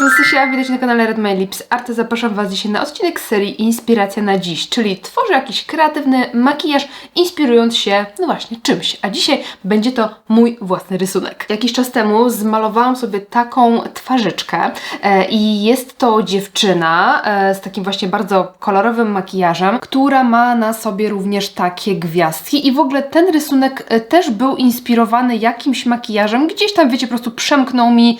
Jest Stasia, widać na kanale Red My Lips Art. Zapraszam Was dzisiaj na odcinek serii Inspiracja na dziś, czyli tworzę jakiś kreatywny makijaż, inspirując się, no właśnie, czymś. A dzisiaj będzie to mój własny rysunek. Jakiś czas temu zmalowałam sobie taką twarzyczkę e, i jest to dziewczyna e, z takim właśnie bardzo kolorowym makijażem, która ma na sobie również takie gwiazdki i w ogóle ten rysunek e, też był inspirowany jakimś makijażem, gdzieś tam, wiecie, po prostu przemknął mi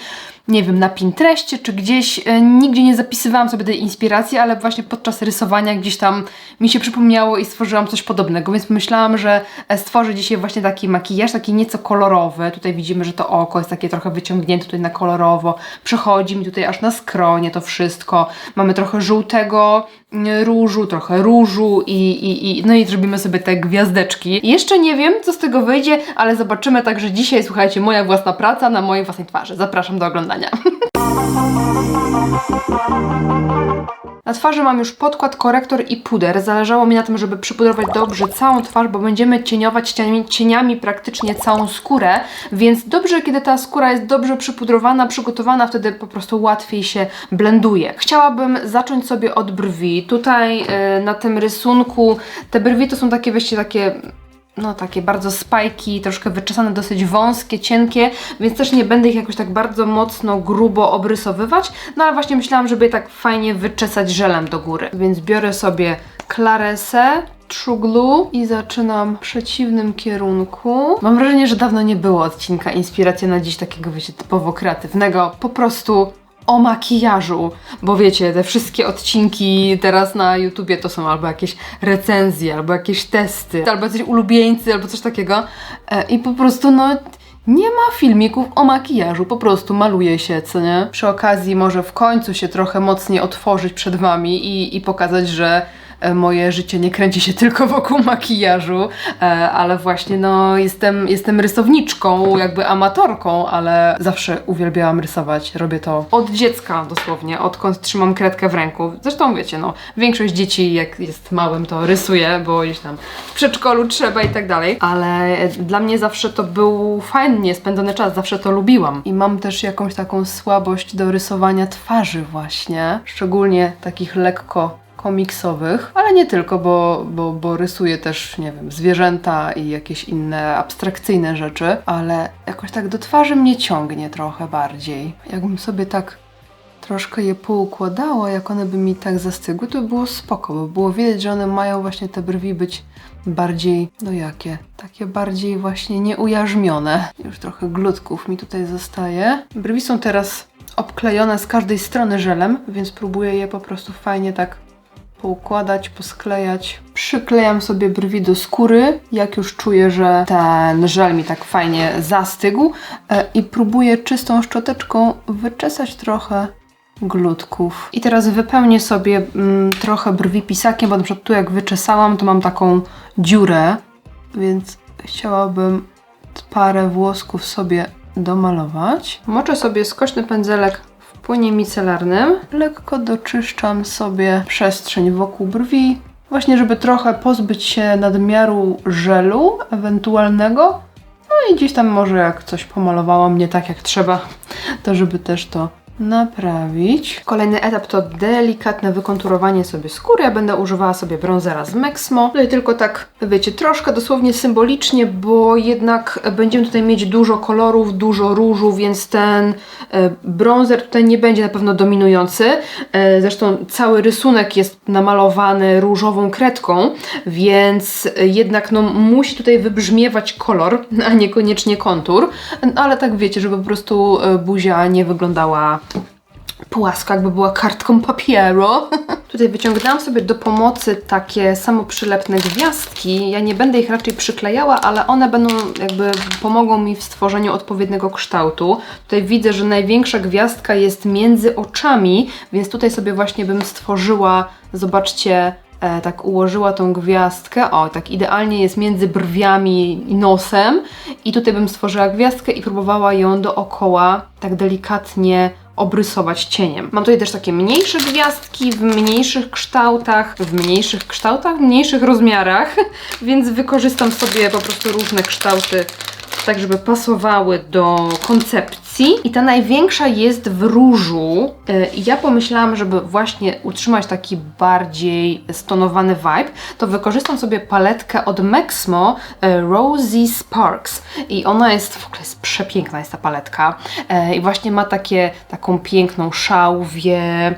nie wiem, na Pinterestie czy gdzieś. E, nigdzie nie zapisywałam sobie tej inspiracji, ale właśnie podczas rysowania gdzieś tam mi się przypomniało i stworzyłam coś podobnego, więc myślałam, że e, stworzę dzisiaj właśnie taki makijaż, taki nieco kolorowy. Tutaj widzimy, że to oko jest takie trochę wyciągnięte tutaj na kolorowo. Przechodzi mi tutaj aż na skronie to wszystko. Mamy trochę żółtego różu, trochę różu i, i, i no i zrobimy sobie te gwiazdeczki. Jeszcze nie wiem, co z tego wyjdzie, ale zobaczymy. Także dzisiaj, słuchajcie, moja własna praca na mojej własnej twarzy. Zapraszam do oglądania. Na twarzy mam już podkład, korektor i puder. Zależało mi na tym, żeby przypudrować dobrze całą twarz, bo będziemy cieniować cieniami, cieniami praktycznie całą skórę, więc dobrze, kiedy ta skóra jest dobrze przypudrowana, przygotowana, wtedy po prostu łatwiej się blenduje. Chciałabym zacząć sobie od brwi. Tutaj yy, na tym rysunku te brwi to są takie, weźcie, takie no takie bardzo spajki, troszkę wyczesane, dosyć wąskie, cienkie, więc też nie będę ich jakoś tak bardzo mocno grubo obrysowywać, no ale właśnie myślałam, żeby je tak fajnie wyczesać żelem do góry. Więc biorę sobie klaresę, True Glue i zaczynam w przeciwnym kierunku. Mam wrażenie, że dawno nie było odcinka Inspiracja na dziś takiego, wiecie, typowo kreatywnego. Po prostu o makijażu, bo wiecie, te wszystkie odcinki teraz na YouTubie to są albo jakieś recenzje, albo jakieś testy, albo coś ulubieńcy, albo coś takiego e, i po prostu no nie ma filmików o makijażu, po prostu maluje się, co nie? Przy okazji może w końcu się trochę mocniej otworzyć przed Wami i, i pokazać, że moje życie nie kręci się tylko wokół makijażu, e, ale właśnie no jestem, jestem rysowniczką, jakby amatorką, ale zawsze uwielbiałam rysować. Robię to od dziecka dosłownie, odkąd trzymam kredkę w ręku. Zresztą wiecie, no większość dzieci jak jest małym to rysuje, bo gdzieś tam w przedszkolu trzeba i tak dalej, ale dla mnie zawsze to był fajnie spędzony czas, zawsze to lubiłam. I mam też jakąś taką słabość do rysowania twarzy właśnie, szczególnie takich lekko komiksowych, ale nie tylko, bo, bo, bo rysuję też, nie wiem, zwierzęta i jakieś inne abstrakcyjne rzeczy, ale jakoś tak do twarzy mnie ciągnie trochę bardziej. Jakbym sobie tak troszkę je poukładała, jak one by mi tak zastygły, to by było spoko, bo było widać, że one mają właśnie te brwi być bardziej, no jakie, takie bardziej właśnie nieujarzmione. Już trochę glutków mi tutaj zostaje. Brwi są teraz obklejone z każdej strony żelem, więc próbuję je po prostu fajnie tak poukładać, posklejać. Przyklejam sobie brwi do skóry, jak już czuję, że ten żel mi tak fajnie zastygł e, i próbuję czystą szczoteczką wyczesać trochę glutków. I teraz wypełnię sobie mm, trochę brwi pisakiem, bo na przykład tu jak wyczesałam, to mam taką dziurę, więc chciałabym parę włosków sobie domalować. Moczę sobie skośny pędzelek płynie micelarnym. Lekko doczyszczam sobie przestrzeń wokół brwi, właśnie żeby trochę pozbyć się nadmiaru żelu ewentualnego. No i gdzieś tam może jak coś pomalowałam nie tak jak trzeba, to żeby też to naprawić. Kolejny etap to delikatne wykonturowanie sobie skóry. Ja będę używała sobie bronzera z Mexmo. Tutaj tylko tak, wiecie, troszkę dosłownie symbolicznie, bo jednak będziemy tutaj mieć dużo kolorów, dużo różu, więc ten e, bronzer tutaj nie będzie na pewno dominujący. E, zresztą cały rysunek jest namalowany różową kredką, więc jednak no, musi tutaj wybrzmiewać kolor, a niekoniecznie kontur. Ale tak wiecie, żeby po prostu e, buzia nie wyglądała płasko, jakby była kartką papieru. Tutaj wyciągnęłam sobie do pomocy takie samoprzylepne gwiazdki. Ja nie będę ich raczej przyklejała, ale one będą jakby pomogą mi w stworzeniu odpowiedniego kształtu. Tutaj widzę, że największa gwiazdka jest między oczami, więc tutaj sobie właśnie bym stworzyła, zobaczcie, e, tak ułożyła tą gwiazdkę, o tak idealnie jest między brwiami i nosem i tutaj bym stworzyła gwiazdkę i próbowała ją dookoła tak delikatnie obrysować cieniem. Mam tutaj też takie mniejsze gwiazdki w mniejszych kształtach, w mniejszych kształtach, w mniejszych rozmiarach, więc wykorzystam sobie po prostu różne kształty tak żeby pasowały do koncepcji. I ta największa jest w różu. E, ja pomyślałam, żeby właśnie utrzymać taki bardziej stonowany vibe, to wykorzystam sobie paletkę od Mexmo e, Rosy Sparks. I ona jest, w ogóle jest przepiękna jest ta paletka. E, I właśnie ma takie, taką piękną szałwię,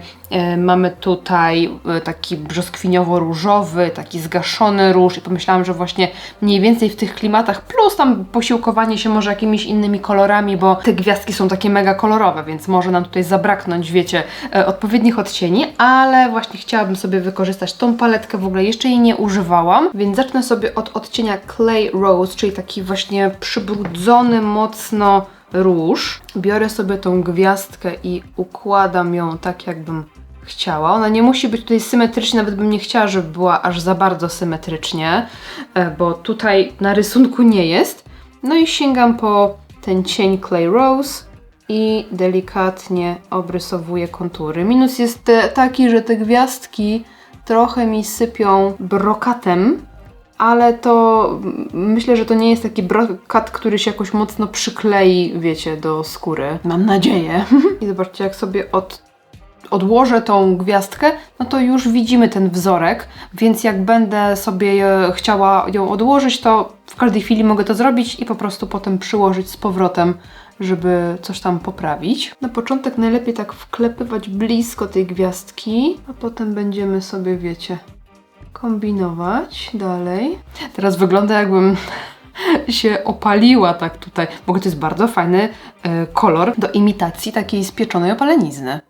Mamy tutaj e, taki brzoskwiniowo-różowy, taki zgaszony róż i pomyślałam, że właśnie mniej więcej w tych klimatach, plus tam posiłkowanie się może jakimiś innymi kolorami, bo te gwiazdki są takie mega kolorowe, więc może nam tutaj zabraknąć, wiecie, e, odpowiednich odcieni, ale właśnie chciałabym sobie wykorzystać tą paletkę, w ogóle jeszcze jej nie używałam, więc zacznę sobie od odcienia Clay Rose, czyli taki właśnie przybrudzony mocno róż. Biorę sobie tą gwiazdkę i układam ją tak, jakbym chciała. Ona nie musi być tutaj symetrycznie, nawet bym nie chciała, żeby była aż za bardzo symetrycznie, e, bo tutaj na rysunku nie jest. No i sięgam po ten cień Clay Rose i delikatnie obrysowuję kontury. Minus jest e, taki, że te gwiazdki trochę mi sypią brokatem, ale to myślę, że to nie jest taki brokat, który się jakoś mocno przyklei, wiecie, do skóry. Mam nadzieję. I zobaczcie, jak sobie od odłożę tą gwiazdkę, no to już widzimy ten wzorek, więc jak będę sobie chciała ją odłożyć, to w każdej chwili mogę to zrobić i po prostu potem przyłożyć z powrotem, żeby coś tam poprawić. Na początek najlepiej tak wklepywać blisko tej gwiazdki, a potem będziemy sobie, wiecie, kombinować dalej. Teraz wygląda jakbym się opaliła tak tutaj, bo to jest bardzo fajny y, kolor do imitacji takiej spieczonej opalenizny.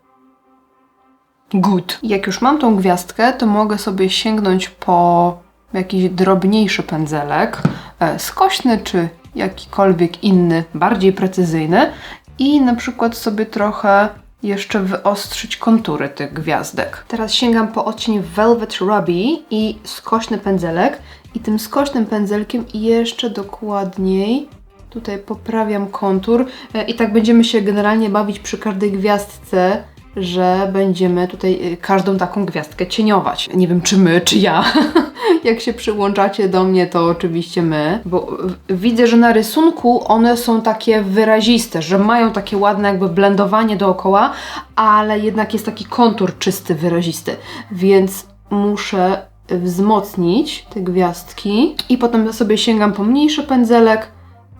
Good. Jak już mam tą gwiazdkę, to mogę sobie sięgnąć po jakiś drobniejszy pędzelek, e, skośny czy jakikolwiek inny, bardziej precyzyjny i na przykład sobie trochę jeszcze wyostrzyć kontury tych gwiazdek. Teraz sięgam po odcień Velvet Ruby i skośny pędzelek. I tym skośnym pędzelkiem jeszcze dokładniej tutaj poprawiam kontur. E, i tak będziemy się generalnie bawić przy każdej gwiazdce że będziemy tutaj y, każdą taką gwiazdkę cieniować. Nie wiem, czy my, czy ja. Jak się przyłączacie do mnie, to oczywiście my, bo widzę, że na rysunku one są takie wyraziste, że mają takie ładne jakby blendowanie dookoła, ale jednak jest taki kontur czysty, wyrazisty, więc muszę wzmocnić te gwiazdki i potem sobie sięgam po mniejszy pędzelek,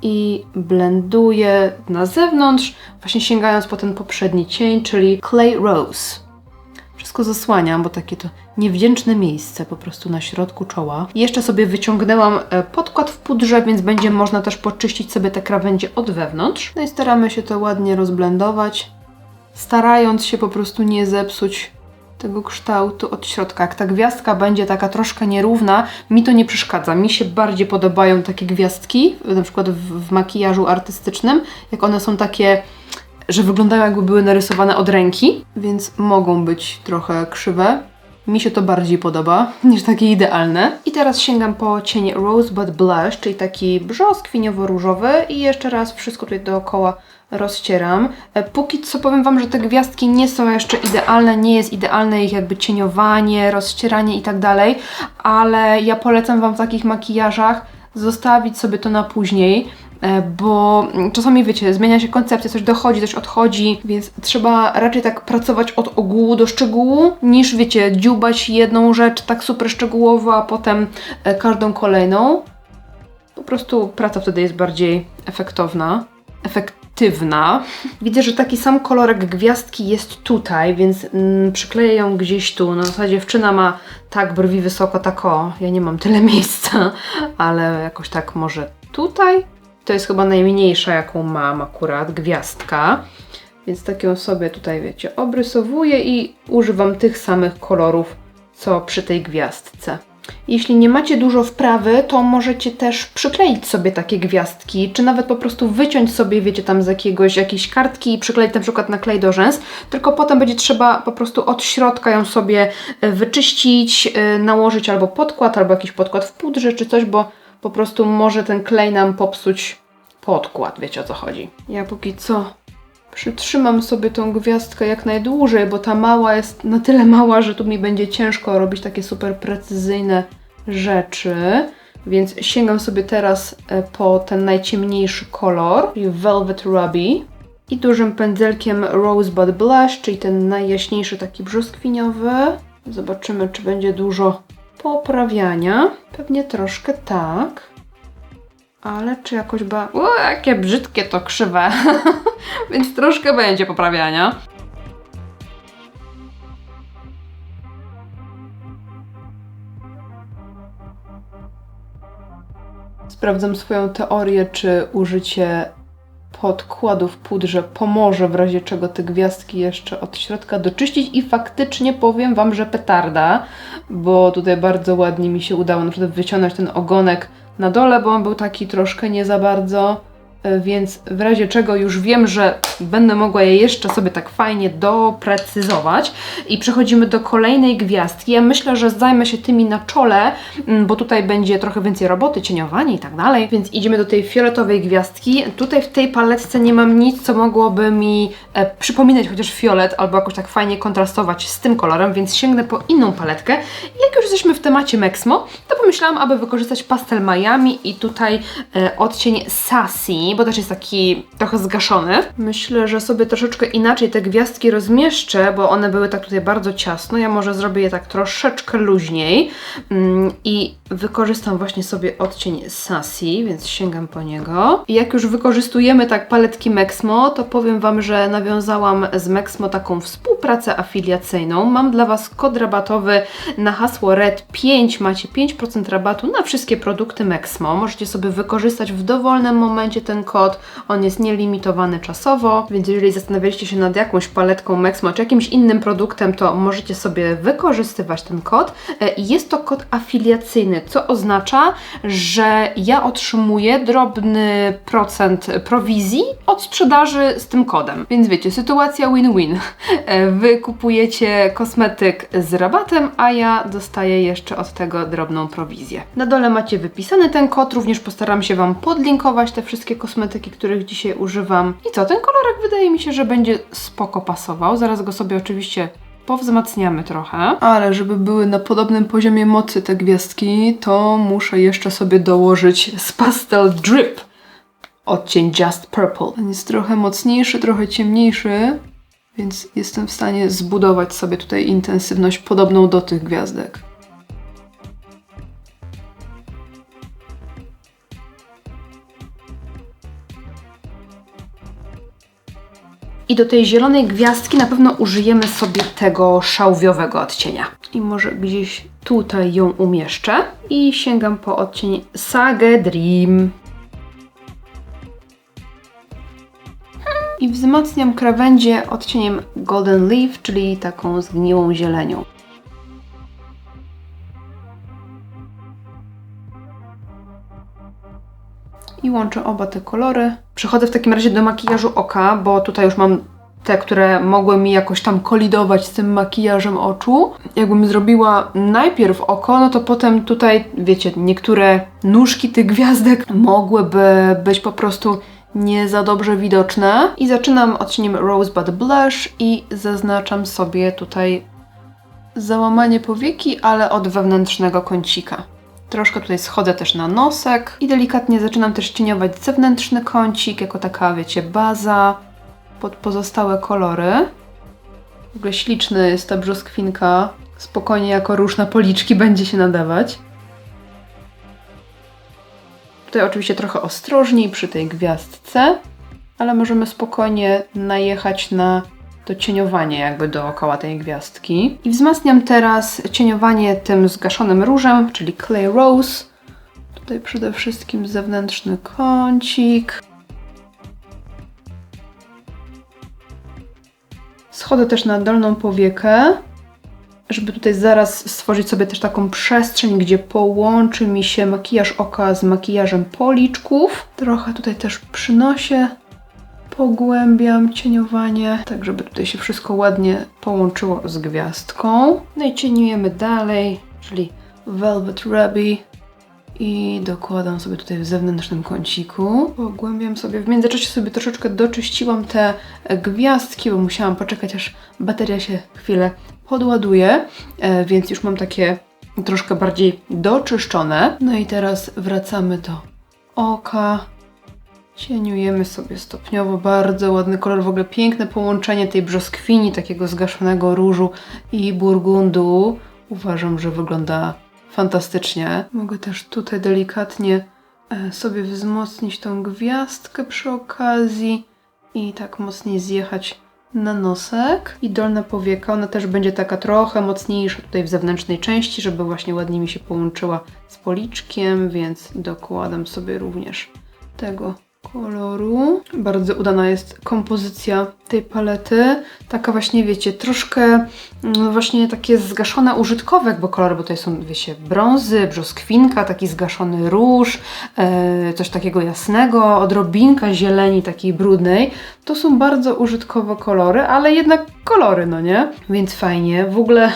i blenduję na zewnątrz, właśnie sięgając po ten poprzedni cień, czyli Clay Rose. Wszystko zasłaniam, bo takie to niewdzięczne miejsce po prostu na środku czoła. Jeszcze sobie wyciągnęłam e, podkład w pudrze, więc będzie można też poczyścić sobie te krawędzie od wewnątrz. No i staramy się to ładnie rozblendować, starając się po prostu nie zepsuć tego kształtu od środka. Jak ta gwiazdka będzie taka troszkę nierówna, mi to nie przeszkadza. Mi się bardziej podobają takie gwiazdki, na przykład w, w makijażu artystycznym, jak one są takie że wyglądają jakby były narysowane od ręki, więc mogą być trochę krzywe. Mi się to bardziej podoba niż takie idealne. I teraz sięgam po cień Rosebud Blush, czyli taki brzoskwiniowo-różowy i jeszcze raz wszystko tutaj dookoła rozcieram. E, póki co powiem Wam, że te gwiazdki nie są jeszcze idealne, nie jest idealne ich jakby cieniowanie, rozcieranie i tak dalej, ale ja polecam Wam w takich makijażach zostawić sobie to na później, e, bo czasami wiecie, zmienia się koncepcja, coś dochodzi, coś odchodzi, więc trzeba raczej tak pracować od ogółu do szczegółu, niż wiecie, dziubać jedną rzecz tak super szczegółowo, a potem e, każdą kolejną. Po prostu praca wtedy jest bardziej efektowna. Efekt Widzę, że taki sam kolorek gwiazdki jest tutaj, więc mm, przykleję ją gdzieś tu. Na zasadzie dziewczyna ma tak brwi wysoko, tak o. Ja nie mam tyle miejsca, ale jakoś tak może tutaj. To jest chyba najmniejsza, jaką mam akurat, gwiazdka. Więc tak ją sobie tutaj, wiecie, obrysowuję i używam tych samych kolorów, co przy tej gwiazdce. Jeśli nie macie dużo wprawy, to możecie też przykleić sobie takie gwiazdki, czy nawet po prostu wyciąć sobie, wiecie, tam z jakiegoś jakiejś kartki i przykleić na przykład na klej do rzęs, tylko potem będzie trzeba po prostu od środka ją sobie e, wyczyścić, e, nałożyć albo podkład, albo jakiś podkład w pudrze, czy coś, bo po prostu może ten klej nam popsuć podkład, wiecie o co chodzi. Ja póki co przytrzymam sobie tą gwiazdkę jak najdłużej, bo ta mała jest na tyle mała, że tu mi będzie ciężko robić takie super precyzyjne rzeczy. Więc sięgam sobie teraz e, po ten najciemniejszy kolor, czyli Velvet Ruby. I dużym pędzelkiem Rosebud Blush, czyli ten najjaśniejszy taki brzoskwiniowy. Zobaczymy, czy będzie dużo poprawiania. Pewnie troszkę tak. Ale czy jakoś ba... O, jakie brzydkie to krzywe. Więc troszkę będzie poprawiania. Sprawdzam swoją teorię, czy użycie podkładu w pudrze pomoże w razie czego te gwiazdki jeszcze od środka doczyścić i faktycznie powiem Wam, że petarda, bo tutaj bardzo ładnie mi się udało na przykład wyciągnąć ten ogonek na dole, bo on był taki troszkę nie za bardzo, więc w razie czego już wiem, że będę mogła je jeszcze sobie tak fajnie doprecyzować. I przechodzimy do kolejnej gwiazdki. Ja myślę, że zajmę się tymi na czole, mm, bo tutaj będzie trochę więcej roboty, cieniowanie i tak dalej, więc idziemy do tej fioletowej gwiazdki. Tutaj w tej paletce nie mam nic, co mogłoby mi e, przypominać chociaż fiolet, albo jakoś tak fajnie kontrastować z tym kolorem, więc sięgnę po inną paletkę. I jak już jesteśmy w temacie Mexmo, to pomyślałam, aby wykorzystać pastel Miami i tutaj e, odcień Sassy, bo też jest taki trochę zgaszony. Myślę, że sobie troszeczkę inaczej te gwiazdki rozmieszczę, bo one były tak tutaj bardzo ciasno. Ja może zrobię je tak troszeczkę luźniej mm, i wykorzystam właśnie sobie odcień Sassy, więc sięgam po niego. I jak już wykorzystujemy tak paletki Mexmo, to powiem Wam, że nawiązałam z Mexmo taką współpracę afiliacyjną. Mam dla Was kod rabatowy na hasło RED5. Macie 5% rabatu na wszystkie produkty Mexmo. Możecie sobie wykorzystać w dowolnym momencie ten kod. On jest nielimitowany czasowo, więc jeżeli zastanawialiście się nad jakąś paletką Mexmo czy jakimś innym produktem, to możecie sobie wykorzystywać ten kod. E, jest to kod afiliacyjny, co oznacza, że ja otrzymuję drobny procent prowizji od sprzedaży z tym kodem. Więc wiecie, sytuacja win-win. E, Wy kupujecie kosmetyk z rabatem, a ja dostaję jeszcze od tego drobną prowizję. Na dole macie wypisany ten kod, również postaram się Wam podlinkować te wszystkie kosmetyki, których dzisiaj używam. I co, ten kolorek wydaje mi się, że będzie spoko pasował. Zaraz go sobie oczywiście powzmacniamy trochę. Ale żeby były na podobnym poziomie mocy te gwiazdki, to muszę jeszcze sobie dołożyć z Pastel Drip odcień Just Purple. On jest trochę mocniejszy, trochę ciemniejszy, więc jestem w stanie zbudować sobie tutaj intensywność podobną do tych gwiazdek. I do tej zielonej gwiazdki na pewno użyjemy sobie tego szałwiowego odcienia. I może gdzieś tutaj ją umieszczę. I sięgam po odcień Saga Dream. I wzmacniam krawędzie odcieniem Golden Leaf, czyli taką zgniłą zielenią. Łączę oba te kolory. Przechodzę w takim razie do makijażu oka, bo tutaj już mam te, które mogły mi jakoś tam kolidować z tym makijażem oczu. Jakbym zrobiła najpierw oko, no to potem tutaj, wiecie, niektóre nóżki tych gwiazdek mogłyby być po prostu nie za dobrze widoczne. I zaczynam odcieniem Rosebud Blush i zaznaczam sobie tutaj załamanie powieki, ale od wewnętrznego kącika. Troszkę tutaj schodzę też na nosek i delikatnie zaczynam też cieniować zewnętrzny kącik, jako taka, wiecie, baza pod pozostałe kolory. W ogóle śliczny jest ta brzoskwinka. Spokojnie jako róż na policzki będzie się nadawać. Tutaj oczywiście trochę ostrożniej przy tej gwiazdce, ale możemy spokojnie najechać na to cieniowanie jakby dookoła tej gwiazdki. I wzmacniam teraz cieniowanie tym zgaszonym różem, czyli Clay Rose. Tutaj przede wszystkim zewnętrzny kącik. Schodzę też na dolną powiekę, żeby tutaj zaraz stworzyć sobie też taką przestrzeń, gdzie połączy mi się makijaż oka z makijażem policzków. Trochę tutaj też przynoszę pogłębiam cieniowanie, tak żeby tutaj się wszystko ładnie połączyło z gwiazdką. No i cieniujemy dalej, czyli Velvet Ruby i dokładam sobie tutaj w zewnętrznym kąciku. Pogłębiam sobie, w międzyczasie sobie troszeczkę doczyściłam te gwiazdki, bo musiałam poczekać aż bateria się chwilę podładuje, e, więc już mam takie troszkę bardziej doczyszczone. No i teraz wracamy do oka. Cieniujemy sobie stopniowo, bardzo ładny kolor, w ogóle piękne połączenie tej brzoskwini, takiego zgaszonego różu i burgundu. Uważam, że wygląda fantastycznie. Mogę też tutaj delikatnie e, sobie wzmocnić tą gwiazdkę przy okazji i tak mocniej zjechać na nosek. I dolna powieka, ona też będzie taka trochę mocniejsza tutaj w zewnętrznej części, żeby właśnie ładnie mi się połączyła z policzkiem, więc dokładam sobie również tego koloru. Bardzo udana jest kompozycja tej palety. Taka właśnie, wiecie, troszkę mm, właśnie takie zgaszone użytkowe jakby kolory, bo tutaj są, wiecie, brązy, brzoskwinka, taki zgaszony róż, e, coś takiego jasnego, odrobinka zieleni takiej brudnej. To są bardzo użytkowe kolory, ale jednak kolory, no nie? Więc fajnie. W ogóle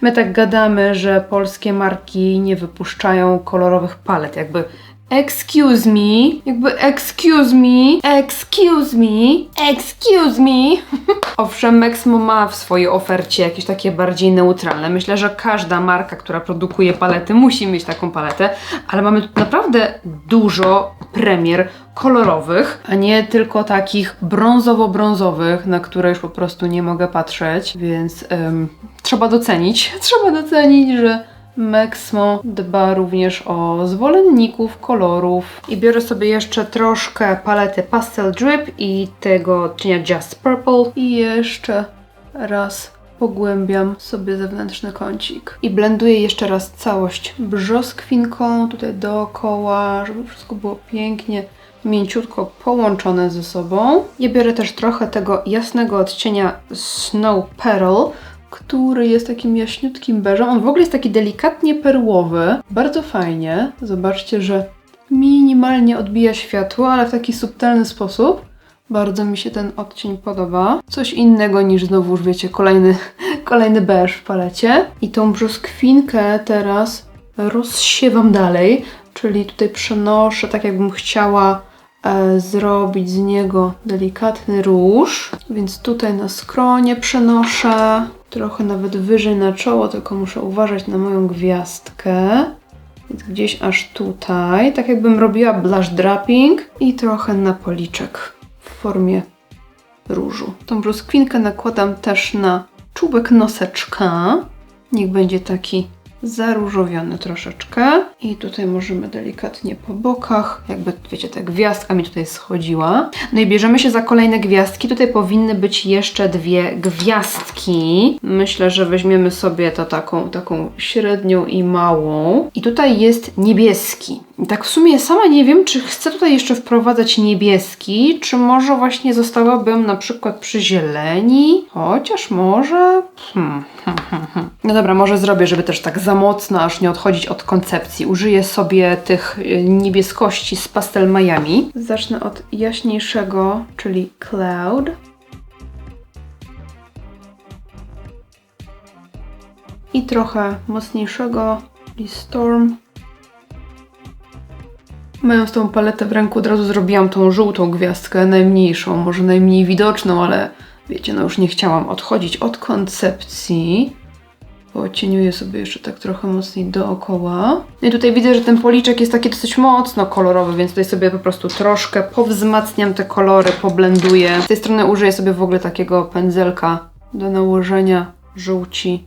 my tak gadamy, że polskie marki nie wypuszczają kolorowych palet, jakby Excuse me, jakby excuse me, excuse me, excuse me. Owszem, Maxmo ma w swojej ofercie jakieś takie bardziej neutralne. Myślę, że każda marka, która produkuje palety, musi mieć taką paletę, ale mamy tu naprawdę dużo premier kolorowych, a nie tylko takich brązowo-brązowych, na które już po prostu nie mogę patrzeć, więc ym, trzeba docenić, trzeba docenić, że Maxmo dba również o zwolenników kolorów. I biorę sobie jeszcze troszkę palety Pastel Drip i tego odcienia Just Purple. I jeszcze raz pogłębiam sobie zewnętrzny kącik. I blenduję jeszcze raz całość brzoskwinką tutaj dookoła, żeby wszystko było pięknie mięciutko połączone ze sobą. I biorę też trochę tego jasnego odcienia Snow Pearl, który jest takim jaśniutkim beżem. On w ogóle jest taki delikatnie perłowy. Bardzo fajnie. Zobaczcie, że minimalnie odbija światło, ale w taki subtelny sposób. Bardzo mi się ten odcień podoba. Coś innego niż znowu, już wiecie, kolejny, kolejny beż w palecie. I tą brzoskwinkę teraz rozsiewam dalej, czyli tutaj przenoszę tak jakbym chciała e, zrobić z niego delikatny róż. Więc tutaj na skronie przenoszę trochę nawet wyżej na czoło, tylko muszę uważać na moją gwiazdkę. Więc gdzieś aż tutaj, tak jakbym robiła blush draping i trochę na policzek w formie różu. Tą brzoskwinkę nakładam też na czubek noseczka. Niech będzie taki zaróżowiony troszeczkę. I tutaj możemy delikatnie po bokach, jakby wiecie, ta gwiazdka mi tutaj schodziła. No i bierzemy się za kolejne gwiazdki. Tutaj powinny być jeszcze dwie gwiazdki. Myślę, że weźmiemy sobie to taką, taką średnią i małą. I tutaj jest niebieski. Tak w sumie sama nie wiem, czy chcę tutaj jeszcze wprowadzać niebieski, czy może właśnie zostałabym na przykład przy zieleni. Chociaż może... Hmm, hmm, hmm, hmm. No dobra, może zrobię, żeby też tak za mocno aż nie odchodzić od koncepcji. Użyję sobie tych y, niebieskości z Pastel Miami. Zacznę od jaśniejszego, czyli Cloud. I trochę mocniejszego, czyli Storm. Mając tą paletę w ręku, od razu zrobiłam tą żółtą gwiazdkę, najmniejszą, może najmniej widoczną, ale wiecie, no już nie chciałam odchodzić od koncepcji. Pocieniuję sobie jeszcze tak trochę mocniej dookoła. No I tutaj widzę, że ten policzek jest taki dosyć mocno kolorowy, więc tutaj sobie po prostu troszkę powzmacniam te kolory, poblenduję. Z tej strony użyję sobie w ogóle takiego pędzelka do nałożenia żółci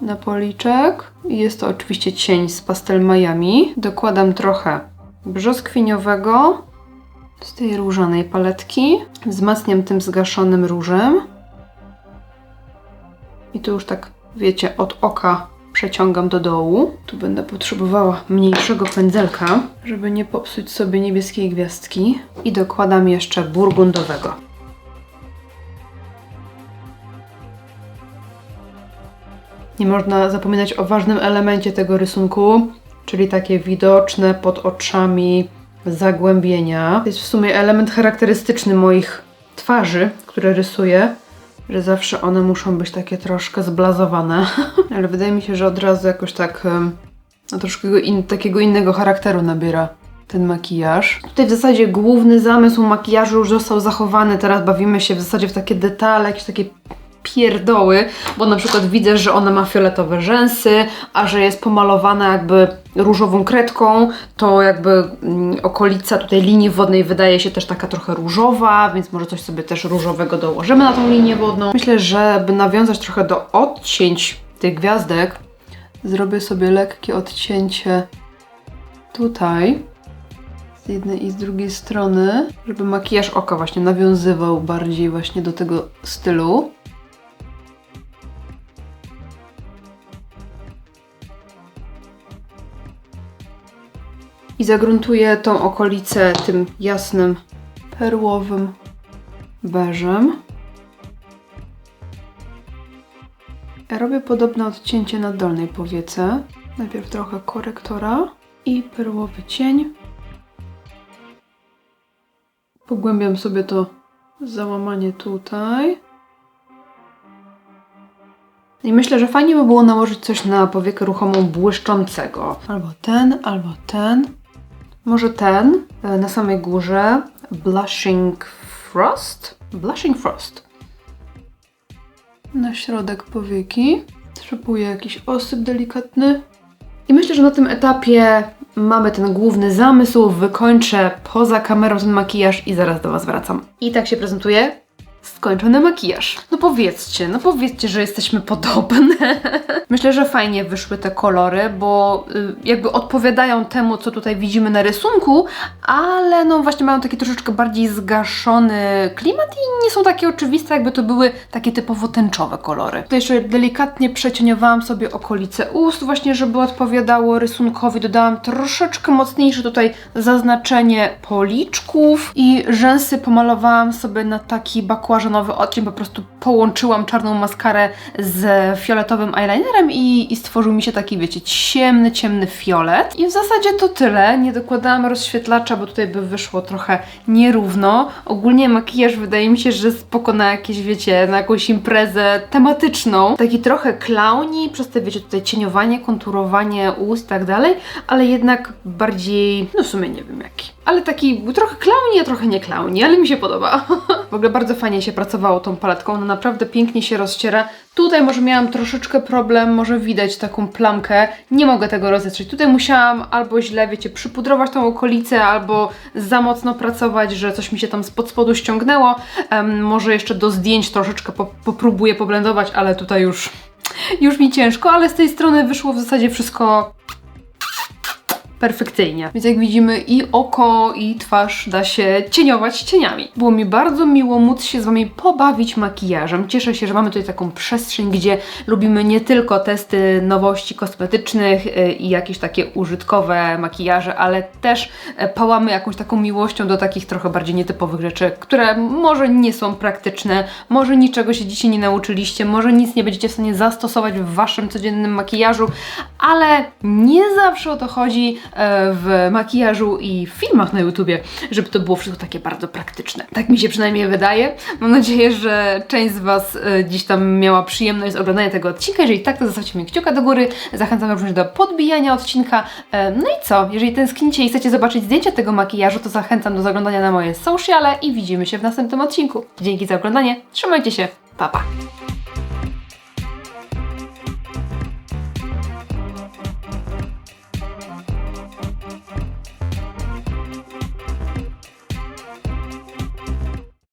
na policzek. Jest to oczywiście cień z Pastel Miami. Dokładam trochę brzoskwiniowego z tej różanej paletki. Wzmacniam tym zgaszonym różem. I tu już tak wiecie, od oka przeciągam do dołu. Tu będę potrzebowała mniejszego pędzelka, żeby nie popsuć sobie niebieskiej gwiazdki. I dokładam jeszcze burgundowego. Nie można zapominać o ważnym elemencie tego rysunku, czyli takie widoczne pod oczami zagłębienia. To jest w sumie element charakterystyczny moich twarzy, które rysuję że zawsze one muszą być takie troszkę zblazowane, ale wydaje mi się, że od razu jakoś tak no, troszkę in, takiego innego charakteru nabiera ten makijaż. Tutaj w zasadzie główny zamysł makijażu już został zachowany, teraz bawimy się w zasadzie w takie detale, jakieś takie pierdoły, bo na przykład widzę, że ona ma fioletowe rzęsy, a że jest pomalowana jakby różową kredką, to jakby mm, okolica tutaj linii wodnej wydaje się też taka trochę różowa, więc może coś sobie też różowego dołożymy na tą linię wodną. Myślę, że by nawiązać trochę do odcięć tych gwiazdek, zrobię sobie lekkie odcięcie tutaj z jednej i z drugiej strony, żeby makijaż oka właśnie nawiązywał bardziej właśnie do tego stylu. I zagruntuję tą okolicę tym jasnym, perłowym beżem. Robię podobne odcięcie na dolnej powiece. Najpierw trochę korektora i perłowy cień. Pogłębiam sobie to załamanie tutaj. I myślę, że fajnie by było nałożyć coś na powiekę ruchomą błyszczącego. Albo ten, albo ten. Może ten e, na samej górze. Blushing Frost? Blushing Frost. Na środek powieki. Trzepuję jakiś osyp delikatny. I myślę, że na tym etapie mamy ten główny zamysł. Wykończę poza kamerą ten makijaż i zaraz do Was wracam. I tak się prezentuje skończony makijaż. No powiedzcie, no powiedzcie, że jesteśmy podobne. Myślę, że fajnie wyszły te kolory, bo y, jakby odpowiadają temu, co tutaj widzimy na rysunku, ale no właśnie mają taki troszeczkę bardziej zgaszony klimat i nie są takie oczywiste, jakby to były takie typowo tęczowe kolory. Tutaj jeszcze delikatnie przecieniowałam sobie okolice ust, właśnie żeby odpowiadało rysunkowi. Dodałam troszeczkę mocniejsze tutaj zaznaczenie policzków i rzęsy pomalowałam sobie na taki bakłażanowy odcień, po prostu połączyłam czarną maskarę z fioletowym eyelinerem i, i stworzył mi się taki, wiecie, ciemny, ciemny fiolet. I w zasadzie to tyle. Nie dokładałam rozświetlacza, bo tutaj by wyszło trochę nierówno. Ogólnie makijaż wydaje mi się, że spoko na jakieś, wiecie, na jakąś imprezę tematyczną. Taki trochę klauni, przez te, wiecie, tutaj cieniowanie, konturowanie ust i tak dalej, ale jednak bardziej, no w sumie nie wiem jaki. Ale taki trochę klauni, a trochę nie klauni, ale mi się podoba. w ogóle bardzo fajnie się pracowało tą paletką, ona naprawdę pięknie się rozciera. Tutaj może miałam troszeczkę problem, może widać taką plamkę, nie mogę tego rozetrzeć. Tutaj musiałam albo źle, wiecie, przypudrować tą okolicę, albo za mocno pracować, że coś mi się tam spod spodu ściągnęło. Em, może jeszcze do zdjęć troszeczkę po, popróbuję poblendować, ale tutaj już, już mi ciężko, ale z tej strony wyszło w zasadzie wszystko perfekcyjnie. Więc jak widzimy i oko i twarz da się cieniować cieniami. Było mi bardzo miło móc się z Wami pobawić makijażem. Cieszę się, że mamy tutaj taką przestrzeń, gdzie lubimy nie tylko testy nowości kosmetycznych y, i jakieś takie użytkowe makijaże, ale też e, pałamy jakąś taką miłością do takich trochę bardziej nietypowych rzeczy, które może nie są praktyczne, może niczego się dzisiaj nie nauczyliście, może nic nie będziecie w stanie zastosować w Waszym codziennym makijażu, ale nie zawsze o to chodzi e, w makijażu i w filmach na YouTubie, żeby to było wszystko takie bardzo praktyczne. Tak mi się przynajmniej wydaje. Mam nadzieję, że część z Was e, dziś tam miała przyjemność z oglądania tego odcinka. Jeżeli tak, to zostawcie mi kciuka do góry. Zachęcam również do podbijania odcinka. E, No i co? Jeżeli tęsknicie i chcecie zobaczyć zdjęcia tego makijażu, to zachęcam do zaglądania na moje sociale i widzimy się w następnym odcinku. Dzięki za oglądanie. Trzymajcie się. Pa, pa.